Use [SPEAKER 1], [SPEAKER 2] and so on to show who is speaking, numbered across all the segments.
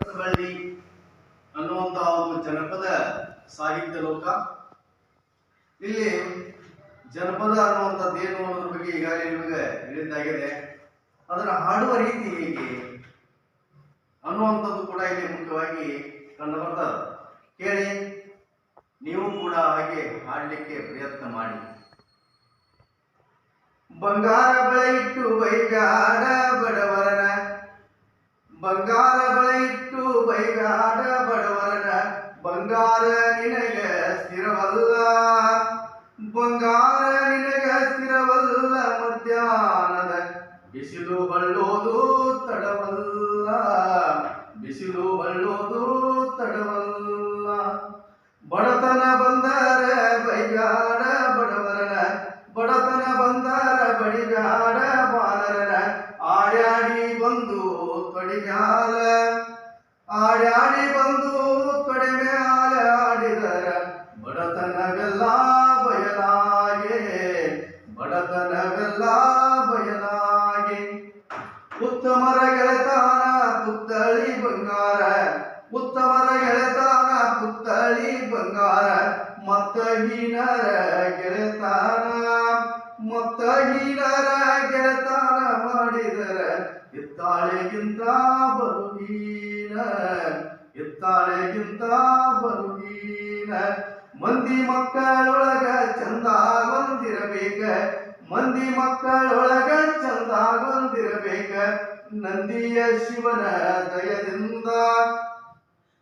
[SPEAKER 1] ಬಳ್ಳಿ ಅನ್ನುವಂತಹ ಒಂದು ಜನಪದ ಸಾಹಿತ್ಯ ಲೋಕ. ಇಲ್ಲಿ ಜನಪದ ಅನ್ನುವಂಥದ್ದು ಏನು ಅನ್ನೋದ್ರ ಬಗ್ಗೆ ಈಗಾಗಲೇ ನಿಮಗೆ ಹೇಳಿದ್ದಾಗಿದೆ. ಅದರ ಹಾಡುವ ರೀತಿ ಹೇಗೆ ಅನ್ನುವಂಥದ್ದು ಕೂಡ ಇಲ್ಲಿ ಮುಖ್ಯವಾಗಿ ಕಂಡು ಬರ್ತದೆ ಕೇಳಿ, ನೀವು ಕೂಡ ಹಾಗೆ ಹಾಡಲಿಕ್ಕೆ ಪ್ರಯತ್ನ ಮಾಡಿ. ಬಂಗಾರ ಬಳೆ ಇಟ್ಟು ಬೈಗಾರ ಬಡವರನ ಬಂಗಾರ ಬಳಿಟ್ಟು ಬೈಗಾಡ ಬಡವರನ ಬಂಗಾರ ನಿನಗೆ ಸ್ಥಿರವಲ್ಲ. ਪੜਿਆਲ ਆੜਿਆੜੇ ಮಂದಿ ಮಕ್ಕಳೊಳಗ ಚಂದಾಗೊಂದಿರಬೇಕ ಮಂದಿ ಮಕ್ಕಳೊಳಗ ಚಂದಾಗೊಂದಿರಬೇಕ ನಂದಿಯ ಶಿವನ ದಯದಿಂದ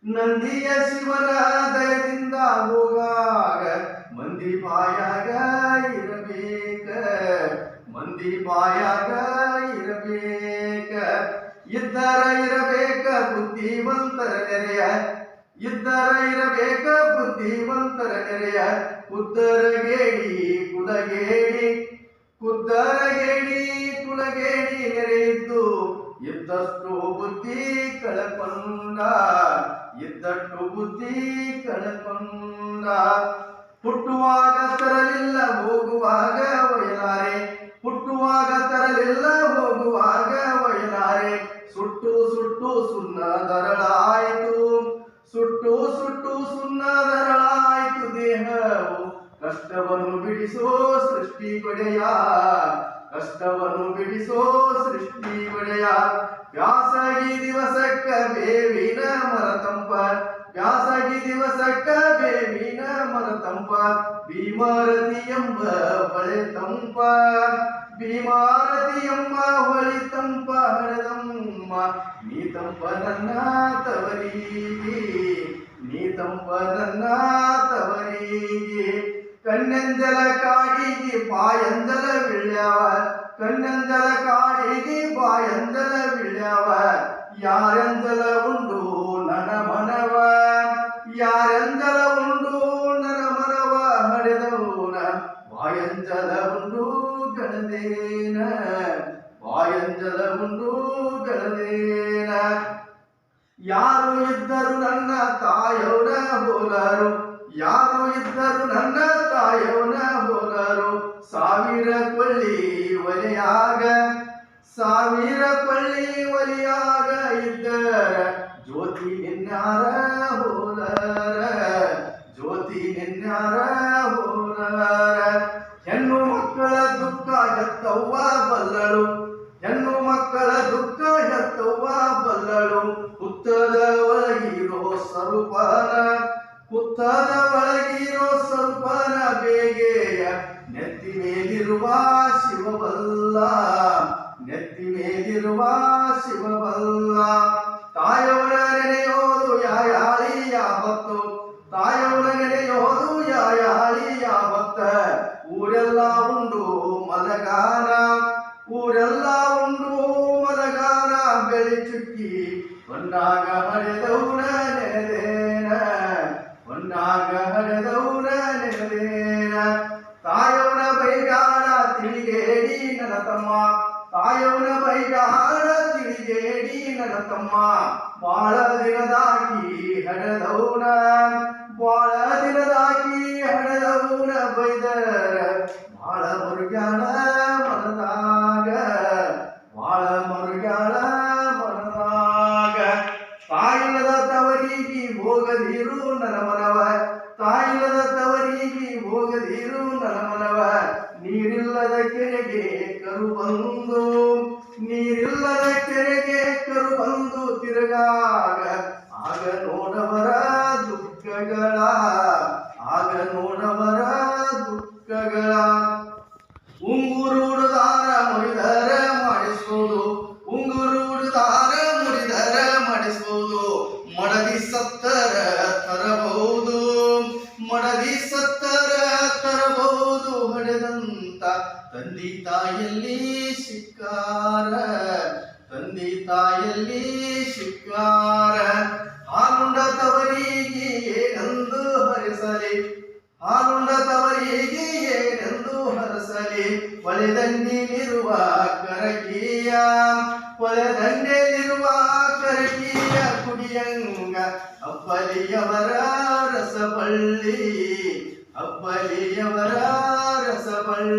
[SPEAKER 1] ನಂದಿಯ ಶಿವನ ದಯದಿಂದ ಹೋಗಾಗ ಮಂದಿ ಬಾಯಾಗ ಇರಬೇಕ ಮಂದಿ ಬಾಯಾಗ ಇರಬೇಕ ಇದ್ದರ ಇರಬೇಕ ಬುದ್ಧಿವಂತರ ನೆರೆಯ ಇದ್ದರ ಇರಬೇಕ, ಬುದ್ಧಿವಂತರ ನೆರೆಯ. ಕುದ್ದರಗೇಡಿ ಕುಲಗೇಡಿ ಕುದ್ದರಗೇಡಿ ಕುಲಗೇಡಿ ನೆರೆಯಿದ್ದು. ಇದ್ದಷ್ಟು ಬುದ್ಧಿ ಕಳಕೊಂಡ, ಇದ್ದಷ್ಟು ಬುದ್ಧಿ ಕಳಕೊಂಡ. ಹುಟ್ಟುವಾಗ ತರಲಿಲ್ಲ, ಹೋಗುವಾಗ ಒಯಲಾರೆ ಹುಟ್ಟುವಾಗ ತರಲಿಲ್ಲ, ಹೋಗುವಾಗ ಒಯಲಾರೆ ಸುಟ್ಟು ಸುಟ್ಟು ಸುಣ್ಣ ಸುಣ್ಣದರಳಾಯಿತು ವ್ಯಾಸಗಿ ದಿವಸಕ್ಕ ಬೇವಿನ ಮರತಂಪ ವ್ಯಾಸಗಿ ದಿವಸಕ್ಕ ಬೇವಿನ ಮರತಂಪ ಭೀಮಾರತಿ ಎಂಬ ಬಳೆ ತಂಪ ಭೀಮಾರತಿ ಎಂಬ ಹೊಳಿ ತಂಪ ಹಳದಮ್ಮ ನೀ ತಂಪ ನನ್ನ ತವರಿಗೆ ನೀ ತಂಪ ನನ್ನ ತವರಿಗೆ ಕಣ್ಣಂಜಲ ಕಾಡಿಗೆ ಬಾಯಂಜಲ ವಿಳ್ಯಾವ ಕಣ್ಣಂಜಲ ಕಾಡಿಗೆ ಬಾಯಂಜಲ ವಿಳ್ಯಾವ ಯಾರಂಜಲ ಉಂಡು ನನ ಮನವ ಯಾರಂಜಲ ಉಂಡು ನನ ಮನವ ಹಡೆದವನ ಬಾಯಂಜಲ ಉಂಡು ಗಣದೇನ ಬಾಯಂಜಲ ಉಂಡು ಗಣದೇನ ಯಾರು ಇದ್ದರು ನನ್ನ ತಾಯವನ ಹೋಲರು ಒಲೆಯಾಗ, ಸಾವಿರ ಕೊಳ್ಳಿ ಒಲಿಯಾಗ ಇದ್ದರ, ಜ್ಯೋತಿ ನಿನ್ನಾರ ಹೋಲರ, ಜ್ಯೋತಿ ನಿನ್ನಾರ ಹೋಲರ. ಹೆಣ್ಣು ಮಕ್ಕಳ ದುಃಖ ಎತ್ತವ್ವ ಬಲ್ಲಳು, ಹೆಣ್ಣು ಮಕ್ಕಳ ದುಃಖ ಎತ್ತವ್ವ ಬಲ್ಲಳು. ಹುತ್ತದ ಒಳಗಿರೋ ಸ್ವರೂಪನ ಹುತ್ತದ ಒಳಗಿರೋ ಸ್ವರೂಪನ ಬೇಗೆಯ, ನೆತ್ತಿ ಮೇಲಿರುವ ಶಿವಬಲ್ಲ ನೆತ್ತಿ ಮೇಲಿರುವ ಶಿವಬಲ್ಲ. ತಾಯವರ ನೆನೆಯೋದು ಯಾಯಾಳಿ ಯಾವತ್ತು ತಾಯವರ ನೆನೆಯೋದು ಯಾಯಾಳಿ ಯಾವತ್ತ ಊರೆಲ್ಲ ಉಂಡು ಮಲಗಾನ ಊರೆಲ್ಲ ಉಂಡು ಮಲಗಾನ ಬೆಳಿ ಚುಕ್ಕಿ ಹೊನ್ನಾಗ ಹಳೆದೌನ ನೆನೆದೇನ. ಹೊನ್ನಾಗ ಹಳೆದೌನ ನೆನೆದೇನ. ತಿಳಿಗೇಡಿ ನನ್ನ ತಮ್ಮ ತಾಯವನ ಬೈಗಾಡ ತಿಳಿಗೇಡಿ ನನ್ನ ತಮ್ಮ ಬಾಳ ದಿನದಾಗಿ ಹಡೆದೌನ ಬಾಳ ದಿನದಾಗಿ ಹಡೆದೌನ ಬೈದರ ಬಾಳ ಮುರುಗಾಡ ತವರಿಗೆ ಹೋಗದಿರು ನರಮನವ. ಮನವ ತಾಯಿಲ್ಲದ ತವರಿಗೆ ಹೋಗದಿರು ನರಮನವ. ಮನವ ನೀರಿಲ್ಲದ ಕೆರೆಗೆ ಕರು ಬಂದು, ನೀರಿಲ್ಲದ ಕೆರೆಗೆ ಕರು ಬಂದು ತಿರುಗಾಗ. ಆಗ ನೋಡವರ ದುಃಖಗಳ, ಆಗ ನೋಡವರ ದುಃಖಗಳ. ಉಂಗುರುಡುದಾರ ಮುರಿದರ ಮಾಡಿಸೋದು ಉಂಗುರುಡುದಾರ ತಂದೆ ತಾಯಲ್ಲಿ ಸಿಕ್ಕಾರ, ತಂದೆ ತಾಯಲ್ಲಿ ಸಿಕ್ಕಾರ. ಹಾಲುಂಡ ತವರಿಗೆ ಏನೆಂದು ಹರಿಸಲಿ, ಹಾಲುಂಡ ತವರಿಗೆ ಏನೆಂದು ಹರಸಲಿ. ಒಳೆದಂಡಿಲಿರುವ ಕರಕೀಯ ಒಳೆದಂಡೆಲಿರುವ ಕರಕೀಯ ಕುಡಿಯಂಗ, ಅಪ್ಪಲಿಯವರ ರಸಬಳ್ಳಿ. அப்பலியவரா ரசவள்